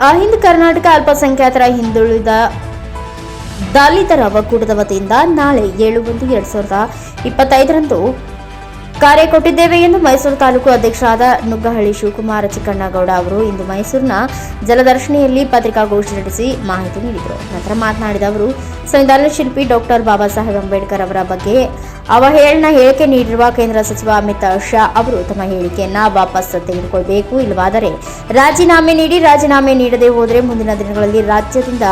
ಅಹಿಂದ್ ಕರ್ನಾಟಕ ಅಲ್ಪಸಂಖ್ಯಾತರ ಹಿಂದುಳಿದ ದಲಿತರ ಒಕ್ಕೂಟದ ವತಿಯಿಂದ ನಾಳೆ ಏಳು ಒಂದು ಎರಡು ಸಾವಿರದ ಇಪ್ಪತ್ತೈದರಂದು ಕಾರ್ಯ ಕೊಟ್ಟಿದ್ದೇವೆ ಎಂದು ಮೈಸೂರು ತಾಲೂಕು ಅಧ್ಯಕ್ಷರಾದ ನುಗ್ಗಹಳ್ಳಿ ಶಿವಕುಮಾರ ಚಿಕ್ಕಣ್ಣಗೌಡ ಅವರು ಇಂದು ಮೈಸೂರಿನ ಜಲದರ್ಶಿನಿಯಲ್ಲಿ ಪತ್ರಿಕಾಗೋಷ್ಠಿ ನಡೆಸಿ ಮಾಹಿತಿ ನೀಡಿದರು. ನಂತರ ಮಾತನಾಡಿದ ಅವರು ಸಂವಿಧಾನ ಶಿಲ್ಪಿ ಡಾಕ್ಟರ್ ಬಾಬಾ ಸಾಹೇಬ್ ಅಂಬೇಡ್ಕರ್ ಅವರ ಬಗ್ಗೆ ಅವಹೇಳನ ಹೇಳಿಕೆ ನೀಡಿರುವ ಕೇಂದ್ರ ಸಚಿವ ಅಮಿತ್ ಶಾ ಅವರು ತಮ್ಮ ಹೇಳಿಕೆಯನ್ನು ವಾಪಸ್ ತೆಗೆದುಕೊಳ್ಳಬೇಕು ಇಲ್ಲವಾದರೆ ರಾಜೀನಾಮೆ ನೀಡಿ ರಾಜೀನಾಮೆ ನೀಡದೆ ಹೋದರೆ ಮುಂದಿನ ದಿನಗಳಲ್ಲಿ ರಾಜ್ಯದಿಂದ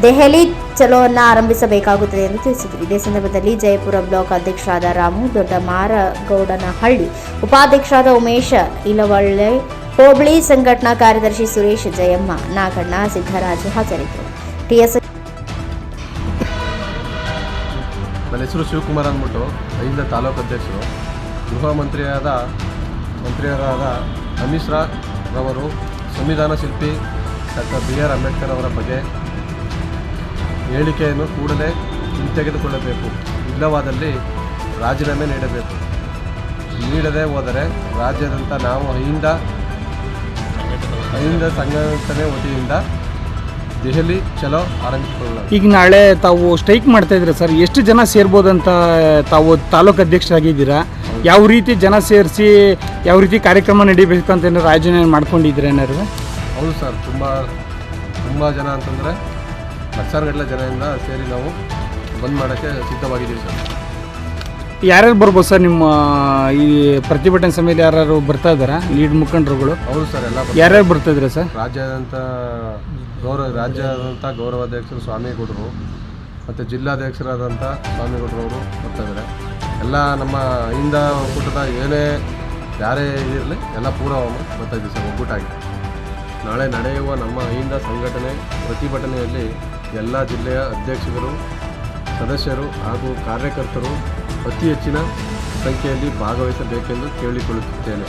ದೆಹಲಿ ಚಲೋವನ್ನ ಆರಂಭಿಸಬೇಕಾಗುತ್ತದೆ ಎಂದು ತಿಳಿಸಿದರು. ಇದೇ ಸಂದರ್ಭದಲ್ಲಿ ಜಯಪುರ ಬ್ಲಾಕ್ ಅಧ್ಯಕ್ಷರಾದ ರಾಮು ದೊಡ್ಡ ಮಾರಗೌಡನಹಳ್ಳಿ ಉಪಾಧ್ಯಕ್ಷರಾದ ಉಮೇಶ ಇಲವಳ್ಳೆ, ಹೋಬಳಿ ಸಂಘಟನಾ ಕಾರ್ಯದರ್ಶಿ ಸುರೇಶ್ ಜಯಮ್ಮ, ನಾಗಣ್ಣ ಸಿದ್ದರಾಜು ಹಾಜರಿದ್ದರು. ಟಿಎಸ್ ನನ್ನ ಹೆಸರು ಶಿವಕುಮಾರ್ ಅಂದ್ಬಿಟ್ಟು ಐದ ತಾಲೂಕು ಅಧ್ಯಕ್ಷರು. ಗೃಹ ಮಂತ್ರಿಯಾದ ಮಂತ್ರಿಯರಾದ ಅಮಿತ್ ಶಾ ರವರು, ಸಂವಿಧಾನ ಶಿಲ್ಪಿ ಡಾಕ್ಟರ್ ಬಿ ಆರ್ ಅಂಬೇಡ್ಕರ್ ಅವರ ಬಗ್ಗೆ ಹೇಳಿಕೆಯನ್ನು ಕೂಡಲೇ ಹಿಂತೆಗೆದುಕೊಳ್ಳಬೇಕು. ಇಲ್ಲವಾದಲ್ಲಿ ರಾಜೀನಾಮೆ ನೀಡಬೇಕು. ನೀಡದೇ ಹೋದರೆ ರಾಜ್ಯದಂಥ ನಾವು ಅಹಿಂದ ಅಹಿಂದ ಸಂಘಟನೆ ವತಿಯಿಂದ ದೆಹಲಿ ಚಲೋ ಆರಂಭಿಸಿಕೊಳ್ಳೋಣ. ಈಗ ನಾಳೆ ತಾವು ಸ್ಟ್ರೈಕ್ ಮಾಡ್ತಾ ಇದ್ದೀರಾ ಸರ್? ಎಷ್ಟು ಜನ ಸೇರ್ಬೋದಂತ ತಾವು ತಾಲೂಕು ಅಧ್ಯಕ್ಷರಾಗಿದ್ದೀರಾ? ಯಾವ ರೀತಿ ಜನ ಸೇರಿಸಿ ಯಾವ ರೀತಿ ಕಾರ್ಯಕ್ರಮ ನಡೀಬೇಕು ಅಂತ ಆಯೋಜನೆ ಮಾಡ್ಕೊಂಡಿದ್ದೀರಾ ಏನಾದ್ರು? ಹೌದು ಸರ್ ತುಂಬ ತುಂಬ ಜನ ಅಂತಂದರೆ ಲಕ್ಷಾನುಗಟ್ಟಲೆ ಜನರಿಂದ ಸೇರಿ ನಾವು ಬಂದ್ ಮಾಡೋಕ್ಕೆ ಸಿದ್ಧವಾಗಿದ್ದೀವಿ ಸರ್. ಯಾರ್ಯಾರು ಬರ್ಬೋದು ಸರ್ ನಿಮ್ಮ ಈ ಪ್ರತಿಭಟನೆ ಸಮಯದಲ್ಲಿ ಯಾರು ಬರ್ತಾ ಇದ್ದಾರಾ? ಲೀಡ್ ಮುಖಂಡರುಗಳು? ಹೌದು ಸರ್ ಎಲ್ಲ ಬರ್ತಾರೆ. ಯಾರ್ಯಾರು ಬರ್ತಾ ಇದ್ದೀರಾ ಸರ್? ರಾಜ್ಯಾದ್ಯಂತ ಗೌರವ ರಾಜ್ಯಾದ್ಯಂತ ಗೌರವಾಧ್ಯಕ್ಷರು ಸ್ವಾಮಿಗೌಡರು ಮತ್ತು ಜಿಲ್ಲಾಧ್ಯಕ್ಷರಾದಂಥ ಸ್ವಾಮಿಗೌಡರು ಅವರು ಬರ್ತಾ ಇದ್ದಾರೆ. ಎಲ್ಲ ನಮ್ಮ ಹಿಂದ ಒಕ್ಕೂಟದ ಏನೇ ಯಾರೇ ಇರಲಿ ಎಲ್ಲ ಪೂರ ಬರ್ತಾ ಇದ್ದೀವಿ ಸರ್ ಒಗ್ಗೂಟಾಗಿ ನಾಳೆ ನಡೆಯುವ ನಮ್ಮ ಅಹಿಂದ ಸಂಘಟನೆ ಪ್ರತಿಭಟನೆಯಲ್ಲಿ ಎಲ್ಲ ಜಿಲ್ಲೆಯ ಅಧ್ಯಕ್ಷರು ಸದಸ್ಯರು ಹಾಗೂ ಕಾರ್ಯಕರ್ತರು ಅತಿ ಹೆಚ್ಚಿನ ಸಂಖ್ಯೆಯಲ್ಲಿ ಭಾಗವಹಿಸಬೇಕೆಂದು ಕೇಳಿಕೊಳ್ಳುತ್ತಿದ್ದೇನೆ.